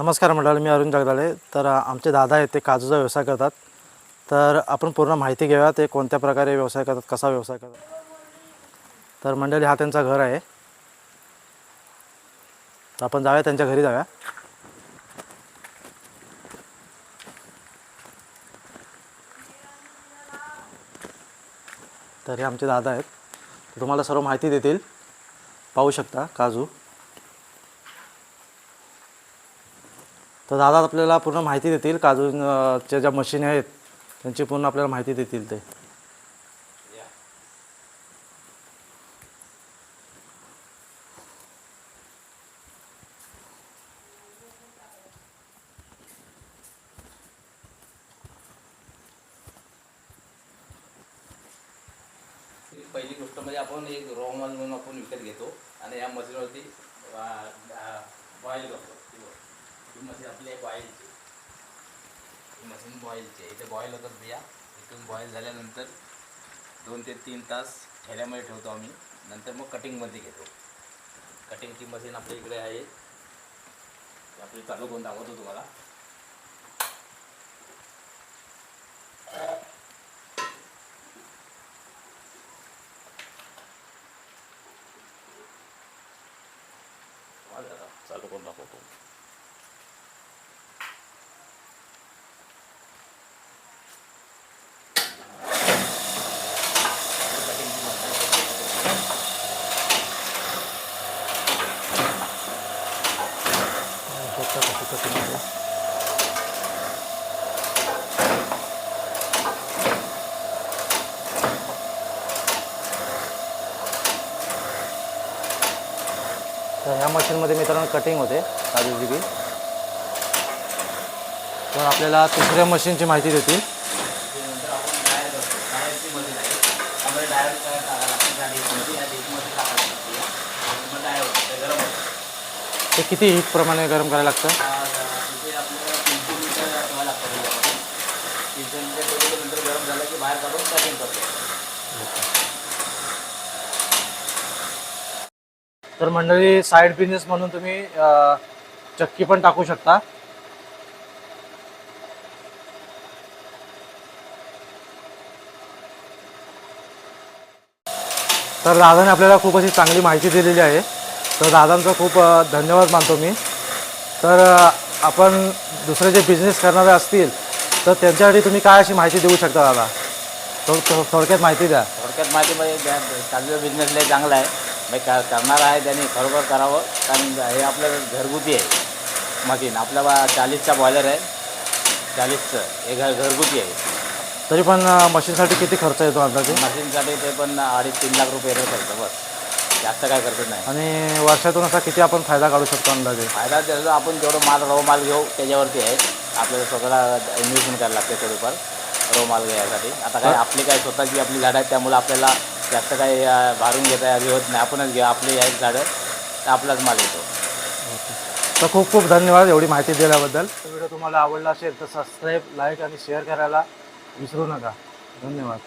नमस्कार मंडळी मी अरुण जगदाळे. तर आमचे दादा आहेत ते काजूचा व्यवसाय करतात. तर आपण पूर्ण माहिती घेऊया ते कोणत्या प्रकारे व्यवसाय करतात कसा व्यवसाय करतात. तर मंडळी हा त्यांचा घर आहे. तर आपण जाऊया त्यांच्या घरी जाऊया. तर हे आमचे दादा आहेत. तुम्हाला सर्व माहिती देतील. पाहू शकता काजू. तर दादा आपल्याला पूर्ण माहिती देतील काजूच्या ज्या मशीन आहेत त्यांची पूर्ण आपल्याला माहिती देतील ते. पहिली गोष्ट म्हणजे आपण एक रॉ माल म्हणून आपण विकत घेतो आणि या मशीनवरती बॉईल करतो. ही मशीन आपली आहे बॉईलची ही मशीन बॉईलची आहे इथे बॉईल होतात बिया. इथून बॉईल झाल्यानंतर दोन ते तीन तास ठेल्यामध्ये ठेवतो आम्ही. नंतर मग कटिंगमध्ये घेतो. कटिंगची मशीन आपल्या इकडे आहे. आपली चालू करून दाखवतो तुम्हाला. चालू करून दाखवतो. तर ह्या मशीनमध्ये मित्रांनो कटिंग होते काजूची बी तर आपल्याला तिसऱ्या मशीनची माहिती देतील. किती हीट प्रमाणे गरम करायला लागतं आहे त्यामुळे डायर काय टाकायला लागते त्या डिशमध्ये या डिशमध्ये टाकायला लागते मग डायर होतं ते गरम होतं ते किती हीट प्रमाणे गरम करायला लागतं आ- तिथे आपल्याला तीनशे मीटर ठेवायला लागतं त्याच्यामध्ये. तीनशे मीटर ठेवलं नंतर गरम झालं की बाहेर काढून कटिंग करतो. तर मंडळी साईड बिझनेस म्हणून तुम्ही चक्की पण टाकू शकता. तर दादाने आपल्याला खूप अशी चांगली माहिती दिलेली आहे. तर दादांचा खूप धन्यवाद मानतो मी. तर आपण दुसरे जे बिझनेस करणारे असतील तर त्यांच्यासाठी तुम्ही काय अशी माहिती देऊ शकता दादा? थोड थो- थोडक्यात माहिती द्या. थोडक्यात माहिती म्हणजे त्या काजूचा बिझनेस लय चांगला आहे. म्हणजे का करणार आहे त्यांनी खरोखर करावं. कारण हे आपलं घरगुती आहे. मशीन. आपल्या बा चाळीसचा बॉयलर आहे. चाळीसचं. हे घर घरगुती आहे. तरी पण अ, मशीनसाठी किती खर्च येतो अंदाजे? मशीनसाठी ते पण अडीच तीन लाख रुपये येतो खर्च बस. जास्त काय खर्च नाही. आणि वर्षातून असा किती आपण फायदा काढू शकतो अंदाजे? फायदा त्याचा आपण जेवढं माल रो माल घेऊ त्याच्यावरती आहे. आपल्याला स्वतःला इन्व्हेस्टमेंट करायला लागते थोडीफार. रो माल घ्यायसाठी. आता काय आपली काय स्वतःची आपली झाडं आहेत त्यामुळे आपल्याला जास्त काही भारून घेता होत नाही. आपणच घ्या आपली आहेत झाडं तर आपलाच माल येतो. तर खूप खूप धन्यवाद एवढी माहिती दिल्याबद्दल. व्हिडिओ तुम्हाला आवडला असेल तर सबस्क्राईब लाईक आणि शेअर करायला विसरू नका. धन्यवाद.